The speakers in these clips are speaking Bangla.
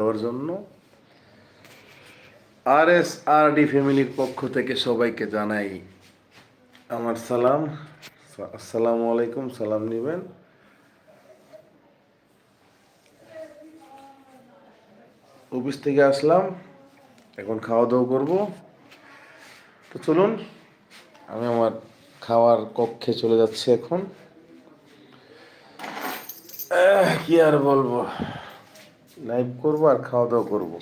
দেওয়ার জন্য। আর এস আর ডি ফ্যামিলির পক্ষ থেকে সবাইকে জানাই আমার সালাম। আসসালামু আলাইকুম, সালাম নেবেন। অফিস থেকে আসলাম, এখন খাওয়া দাওয়া করব। তো চলুন, আমি আমার খাওয়ার কক্ষে চলে যাচ্ছি এখন। কি আর বলব? লাইভ করব আর খাওয়া দাওয়া করব।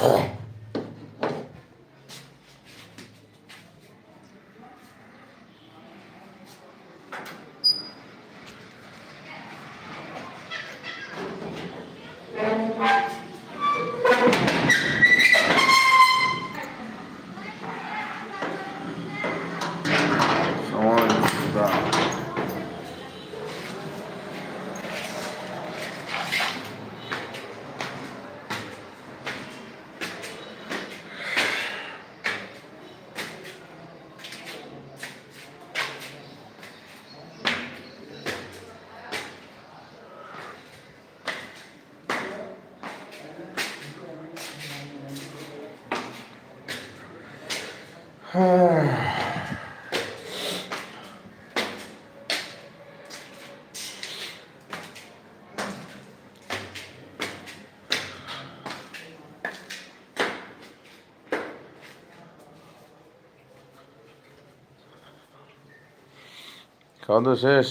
সময় খাওয়া দাওয়া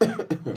Mm-hmm.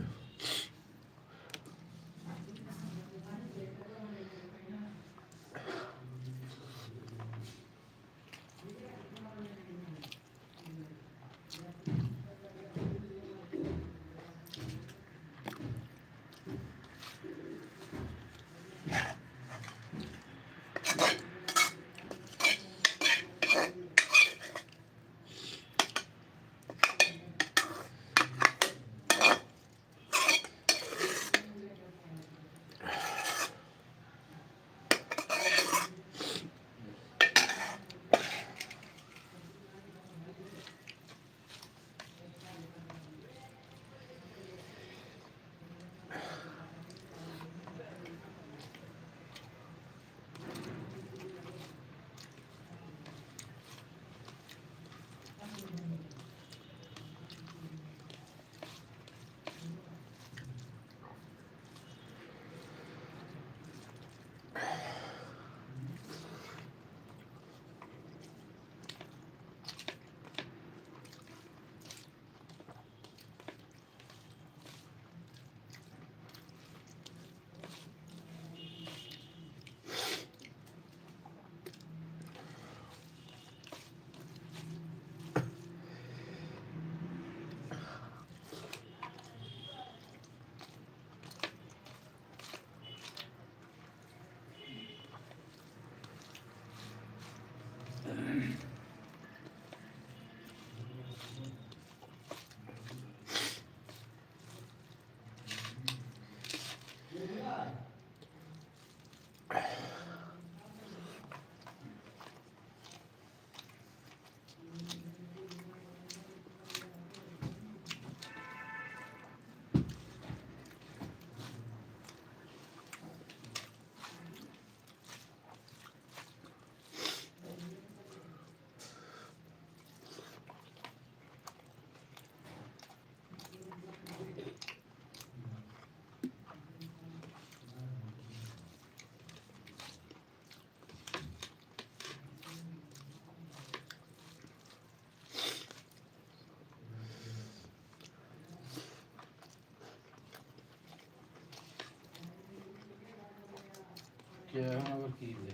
এখন আবার কি যে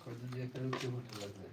কদিন যে একটা রুটি ফুটে লাগবে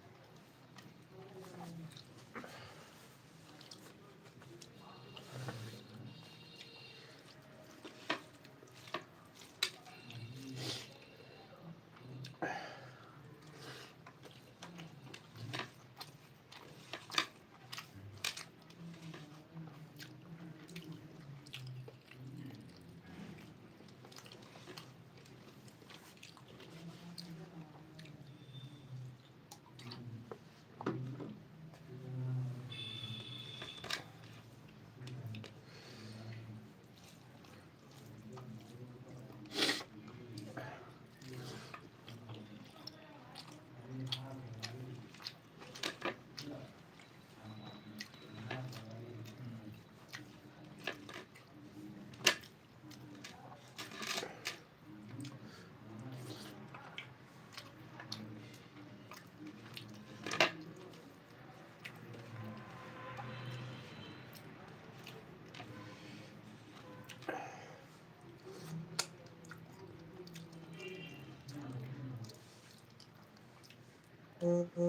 কি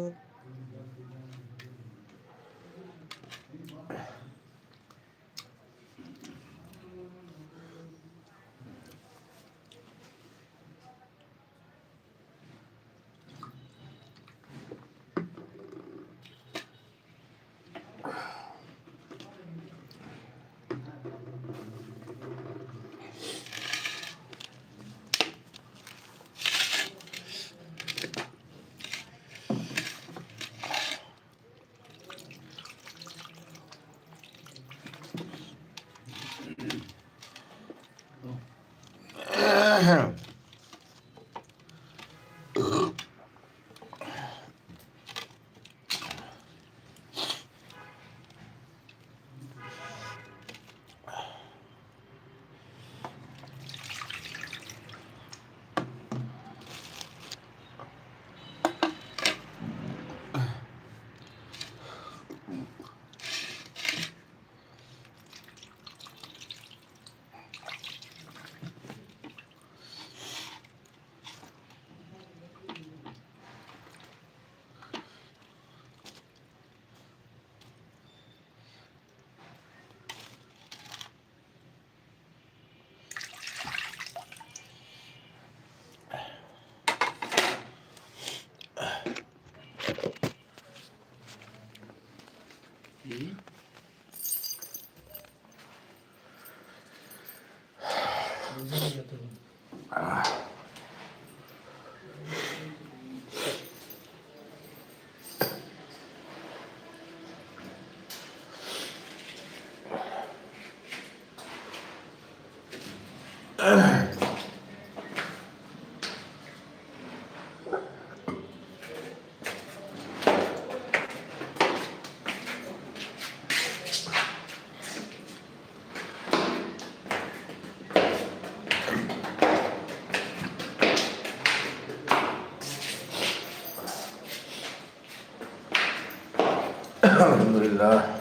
আলহামদুলিল্লাহ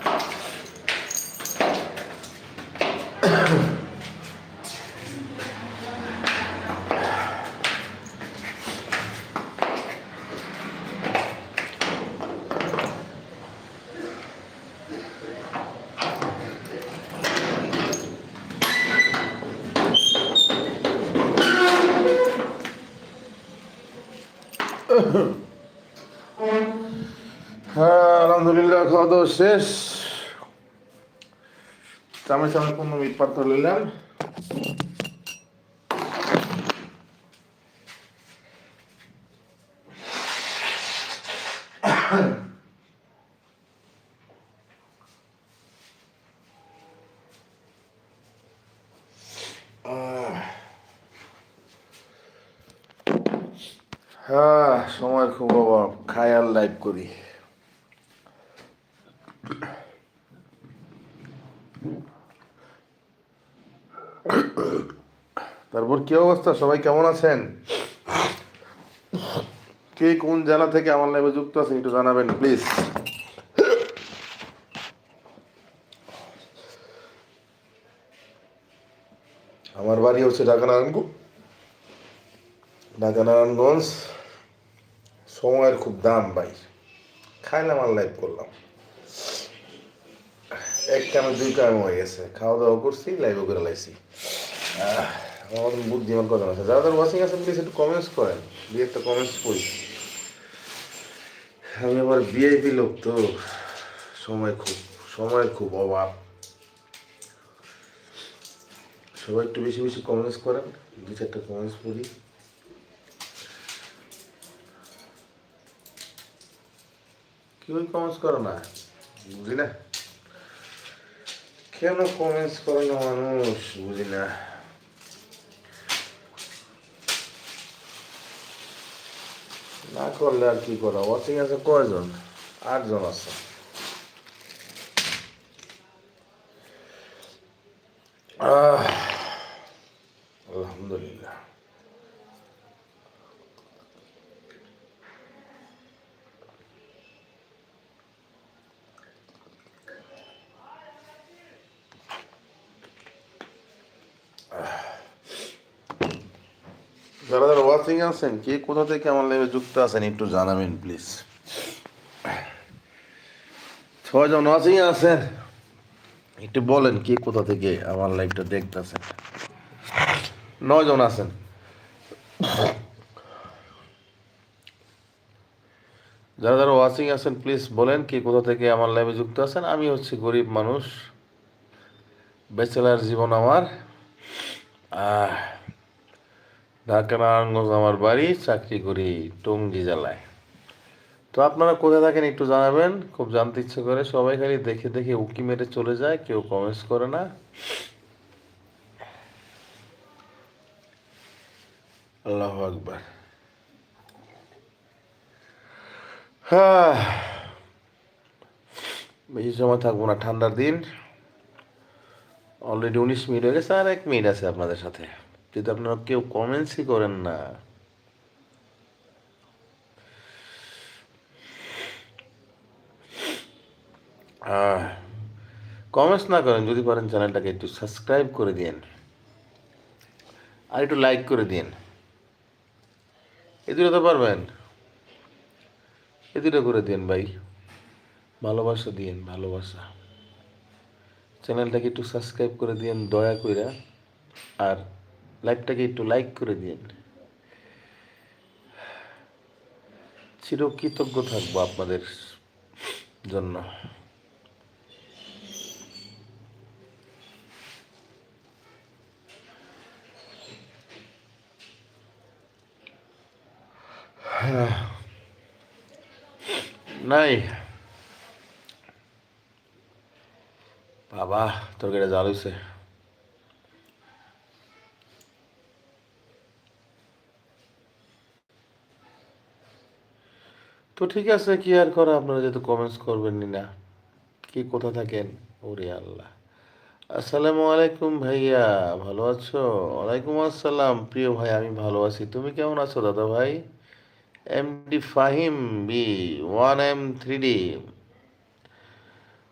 দাওয়া শেষ চামে চামে পনেরো মিনিট নিলাম হ্যাঁ সময়ের খুব অভাব আর লাইভ করি তারপর কি অবস্থা? সবাই কেমন আছেন? কে কোন জেলা থেকে আমার লাইভে যুক্ত আছেন একটু জানাবেন প্লিজ আমার বাড়ি হচ্ছে ঢাকা নারায়ণপুর ঢাকা নারায়ণগঞ্জ, সময়ের খুব দাম ভাই। খাইলাম আর লাইভ করলাম। এক কামে দুই কাম হয়ে গেছে। খাওয়া দাওয়া করছি লাইভও করে লাইছি। আমার মতন বুদ্ধিমান কথা আছে? যারা যারা ওয়াচিং আছে প্লিজ একটু কমেন্টস করেন। দুই একটা কমেন্টস করি। আমি আবার ভিআইপি লোক তো, সময় খুব সময়ের খুব অভাব। সবাই একটু বেশি বেশি কমেন্টস করেন, দু চারটা কমেন্টস পড়ি। কেউই কমেন্টস করো না বুঝি না কেন কমেন্টস করে না মানুষ? বুঝি না না করলে আর কি করা? ওয়াচিং আছে কয়জন? আটজন আছে। আহ, আলহামদুলিল্লাহ যারা যারা ওয়াচিং আছেন কে কোথা থেকে আমার লাইভে যুক্ত আছেন একটু জানাবেন প্লিজ ছয়জন ওয়াচিং আছেন একটু বলেন, কে কোথা থেকে আমার লাইভটা দেখতেছেন নয়জন আছেন? যারা যারা ওয়াচিং আছেন প্লিজ বলেন, কে কোথা থেকে আমার লাইভে যুক্ত আছেন? আমি হচ্ছে গরিব মানুষ ব্যাচেলার জীবন আমার আহ ঢাকা নারায়ণগঞ্জ আমার বাড়ি, চাকরি করি টঙ্গি জেলায়। তো আপনারা কোথায় থাকেন একটু জানাবেন, খুব জানতে ইচ্ছে করে। সবাই খালি দেখে দেখে উকি মেরে চলে যায়, কেউ কমেন্টস করে না। আল্লাহ আকবার। হ্যাঁ বেশি সময় থাকব না, ঠান্ডার দিন। অলরেডি উনিশ মিনিট হয়ে গেছে, আর এক মিনিট আছে আপনাদের সাথে। যদি আপনারা কেউ কমেন্টসই করেন না। কমেন্টস না করেন, যদি পারেন চ্যানেলটাকে একটু সাবস্ক্রাইব করে দিন আর একটু লাইক করে দিন এ দুটো তো পারবেন। এ দুটো করে দিন ভাই। ভালোবাসা দিন ভালোবাসা। চ্যানেলটাকে একটু সাবস্ক্রাইব করে দিন দয়া কইরা। আর লাইভটাকে একটু লাইক করে দিন। চিরকৃতজ্ঞ থাকব আপনাদের জন্য। নাই। বাবা তরকারিটা জাল হয়েছে তো ঠিক আছে, কি আর করা? আপনারা যেহেতু কমেন্টস করবেন নি। না কি, কোথা থাকেন? ওরে আল্লাহ। আসসালামু আলাইকুম ভাইয়া, ভালো আছো? ওয়ালাইকুম আসসালাম। প্রিয় ভাই, আমি ভালো আছি। তুমি কেমন আছো দাদা ভাই? M D Fahim B one M three D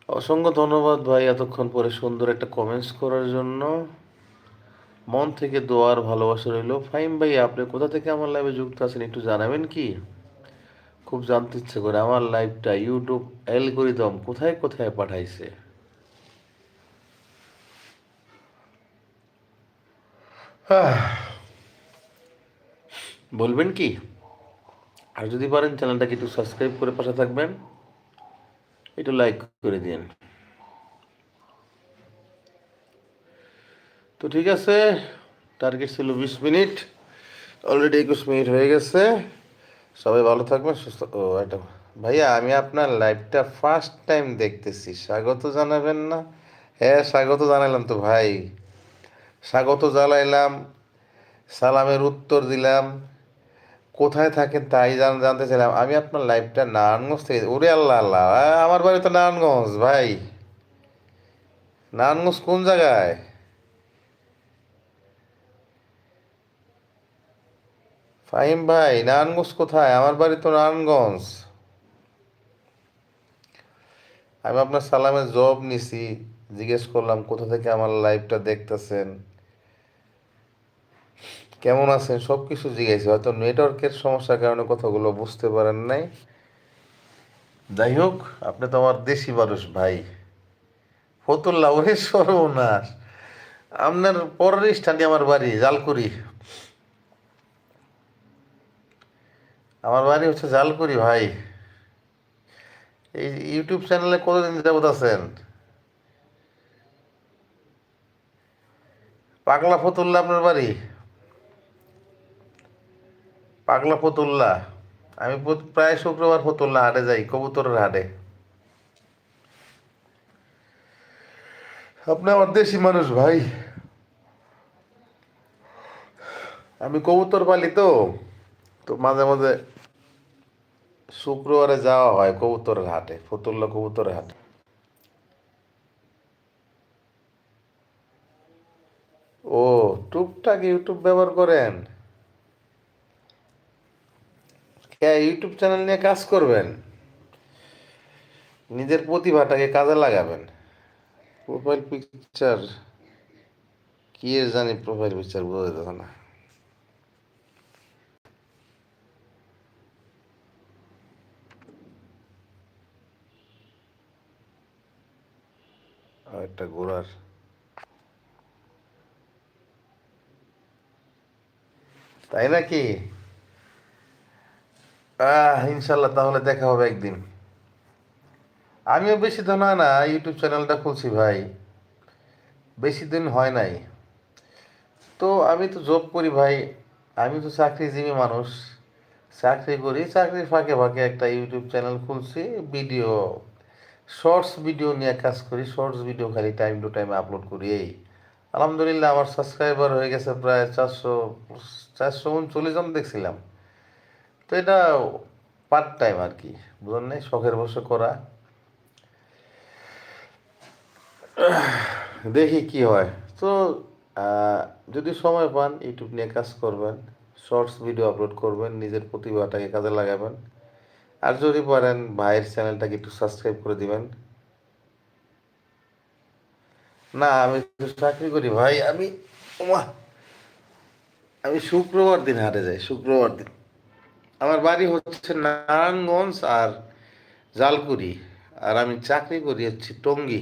অসংখ্য ধন্যবাদ ভাই এতক্ষণ পরে সুন্দর একটা কমেন্টস করার জন্য। মন থেকে দোয়ার ভালোবাসা রইল। ফাহিম ভাই আপনি কোথা থেকে আমার লাইভে যুক্ত আছেন একটু জানাবেন কি? খুব জানতে ইচ্ছে করে, আমার লাইভটা ইউটিউব অ্যালগোরিদম কোথায় কোথায় পাঠাইছে? বলবেন কি? আর যদি পারেন চ্যানেলটাকে একটু সাবস্ক্রাইব করে পাশে থাকবেন, একটু লাইক করে দিন তো ঠিক আছে টার্গেট ছিল বিশ মিনিট অলরেডি একুশ মিনিট হয়ে গেছে। সবাই ভালো থাকবেন, সুস্থ ও, একটা ভাইয়া, আমি আপনার লাইভটা ফার্স্ট টাইম দেখতেছি, স্বাগত জানাবেন না? হ্যাঁ স্বাগত জানাইলাম তো ভাই। স্বাগত জানাইলাম, সালামের উত্তর দিলাম, কোথায় থাকেন তাই জান জানতে চাইলাম। আমি আপনার লাইভটা নারায়ণগঞ্জ থেকে ওরে আল্লাহ আল্লাহ আমার বাড়ি তো নারায়ণগঞ্জ, ভাই। নারায়ণগঞ্জ কোন জায়গায়? ফাহিম ভাই, নারায়ণগঞ্জ কোথায়? আমার বাড়ি তো নারায়ণগঞ্জ। আমি আপনার সালামের জব নিছি। জিজ্ঞেস করলাম, কোথা থেকে আমার লাইভটা দেখতেছেন? কেমন আছেন? সব কিছু জিজ্ঞাসা, হয়তো নেটওয়ার্কের সমস্যার কারণে কথাগুলো বুঝতে পারেন নাই। যাই হোক, আপনি তো আমার দেশি মানুষ ভাই। ফতুল্লা ওরে সর্বনাশ। আপনার পরের স্থানে আমার বাড়ি, জালকুড়ি। আমার বাড়ি হচ্ছে জালকুড়ি, ভাই। এই ইউটিউব চ্যানেলে কতদিন যাবত আছেন? পাগলা ফতুল্লা আপনার বাড়ি? পাগলা ফতুল্লা। আমি প্রায় শুক্রবার ফতুল্লা হাটে যাই, কবুতরের হাটে। আপনি আমার দেশি মানুষ, ভাই। আমি কবুতর পালি তো তো মাঝে মাঝে শুক্রবারে যাওয়া হয় কবুতরের হাটে ফতুল্লা কবুতরের হাটে ও, টুকটাক ইউটিউব ব্যবহার করেন? ইউটিউব চ্যানেল নিয়ে কাজ করবেন? নিজের প্রতিভাটাকে কাজে লাগাবেন। প্রোফাইল পিকচার, কি জানি প্রোফাইল পিকচার বোঝা যেত না। একটা ঘোড়ার। তাই নাকি? আহ, ইনশাল্লাহ তাহলে দেখা হবে একদিন। আমিও বেশি দিন হয় না, ইউটিউব চ্যানেলটা খুলছি ভাই। বেশি দিন হয় নাই। তো আমি তো জব করি ভাই, আমি তো চাকরিজীবী মানুষ। চাকরি করি, চাকরির ফাঁকে ফাঁকে একটা ইউটিউব চ্যানেল খুলছি, ভিডিও শর্টস ভিডিও নিয়ে কাজ করি, শর্টস ভিডিও খালি টাইম টু টাইম আপলোড করি, এই। আলহামদুলিল্লাহ, আমার সাবস্ক্রাইবার হয়ে গেছে প্রায় চারশো চারশো উনচল্লিশ জন দেখছিলাম। তো এটা পার্ট টাইম আর কি, বুঝলেন নাই? শখের বসে করা। দেখি কি হয়। তো যদি সময় পান ইউটিউব নিয়ে কাজ করবেন, শর্টস ভিডিও আপলোড করবেন, নিজের প্রতিভাটাকে কাজে লাগাবেন। আর যদি পারেন ভাইয়ের চ্যানেলটাকে একটু সাবস্ক্রাইব করে দিবেন। না, আমি চাকরি করি ভাই, আমি আমি শুক্রবার দিন হাটে যাই, শুক্রবার দিন। আমার বাড়ি হচ্ছে নারায়ণগঞ্জ আর জালকুড়ি, আর আমি চাকরি করি হচ্ছে টঙ্গী।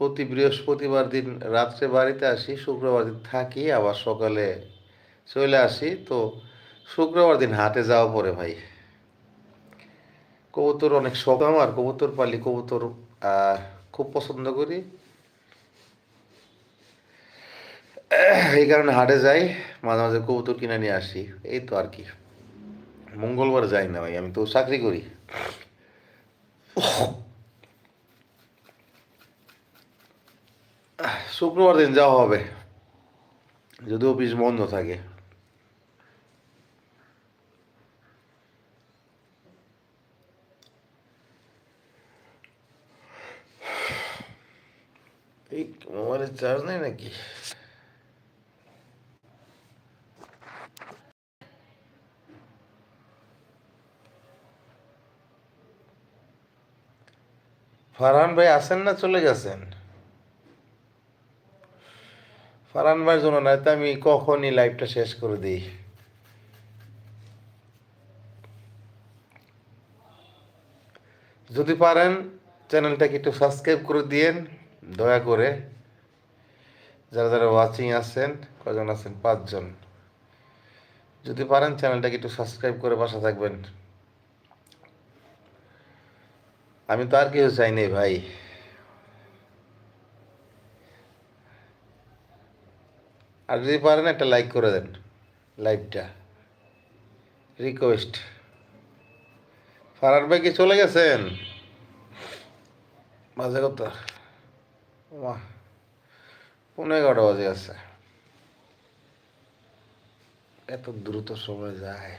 প্রতি বৃহস্পতিবার দিন রাত্রে বাড়িতে আসি, শুক্রবার দিন থাকি, আবার সকালে চলে আসি। তো শুক্রবার দিন হাটে যাওয়া পরে ভাই। কবুতর অনেক শখ আমার। কবুতর পালি, কবুতর খুব পছন্দ করি। এই কারণে হাটে যাই, মাঝে মাঝে কবুতর কিনে নিয়ে আসি। এই তো আর কি। মঙ্গলবার যাই না ভাই, আমি তো চাকরি করি। শুক্রবার দিন যাওয়া হবে। যদি অফিস বন্ধ থাকে এই মোবাইলের চার্জ নেই নাকি? ফারহান ভাই আছেন না চলে গেছেন? ফারহান ভাইয়ের জন্য নয় তো আমি কখনই লাইভটা শেষ করে দিই। যদি পারেন চ্যানেলটাকে একটু সাবস্ক্রাইব করে দিয়েন, দয়া করে। যারা যারা ওয়াচিং আছেন কজন আছেন? পাঁচজন। যদি পারেন চ্যানেলটাকে একটু সাবস্ক্রাইব করে পাশে থাকবেন। আমি তো আর কিছু চাই নাই ভাই। আর যদি পারেন, একটা লাইক করে দেন লাইভটা রিকোয়েস্ট ফারার ভাই কি চলে গেছেন? মাঝে কথা। পনেরো এগারোটা বাজে আছে। এত দ্রুত সময় যায়।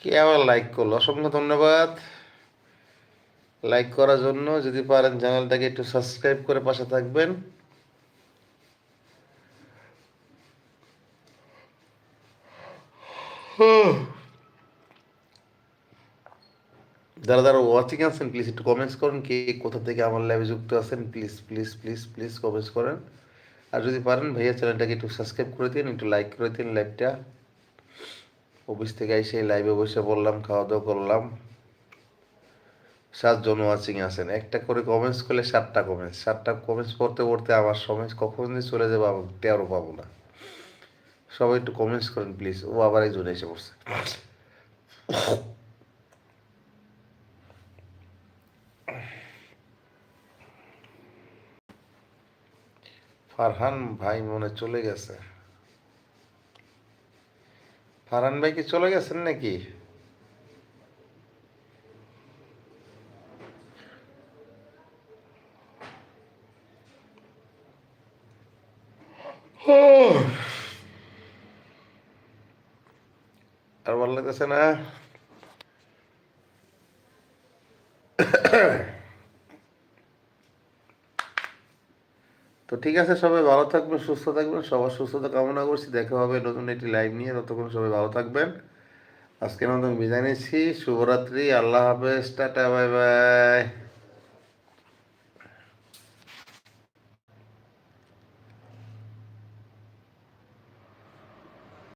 কে আবার লাইক করল? অসংখ্য ধন্যবাদ। লাইক করার জন্য যদি পারেন চ্যানেলটাকে একটু সাবস্ক্রাইব করে পাশে থাকবেন। যারা যারা ওয়াচিং আছেন প্লিজ একটু কমেন্টস করুন কে কোথা থেকে আমার লাইভে যুক্ত আছেন। Please please please please comments করেন। আর যদি পারেন, ভাইয়া চ্যানেলটাকে একটু সাবস্ক্রাইব করে দিন, একটু লাইক করে দিন লাইভটা অফিস থেকে এসে লাইভে বসে বললাম খাওয়া দাওয়া করলাম। সাতজন ওয়াচিং আছেন। একটা করে কমেন্টস করলে সাতটা কমেন্টস সাতটা কমেন্টস পড়তে পড়তে আমার সময় কখন যে চলে যাবে টেরও পাবো না। সবাই একটু কমেন্টস করেন প্লিজ ও আবার একজন এসে পড়ছে। ফারহান ভাই মনে চলে গেছে। ফারহান ভাই কি চলে গেছেন নাকি? না তো ঠিক আছে সবাই ভালো থাকবেন সুস্থ থাকবেন সবার সুস্থতা কামনা করছি দেখা হবে নতুন একটি লাইভ নিয়ে ততক্ষণ সবাই ভালো থাকবেন আজকে নতুন বিদায় নিচ্ছি শুভরাত্রি আল্লাহ হাফেজ টাটা বাই বাই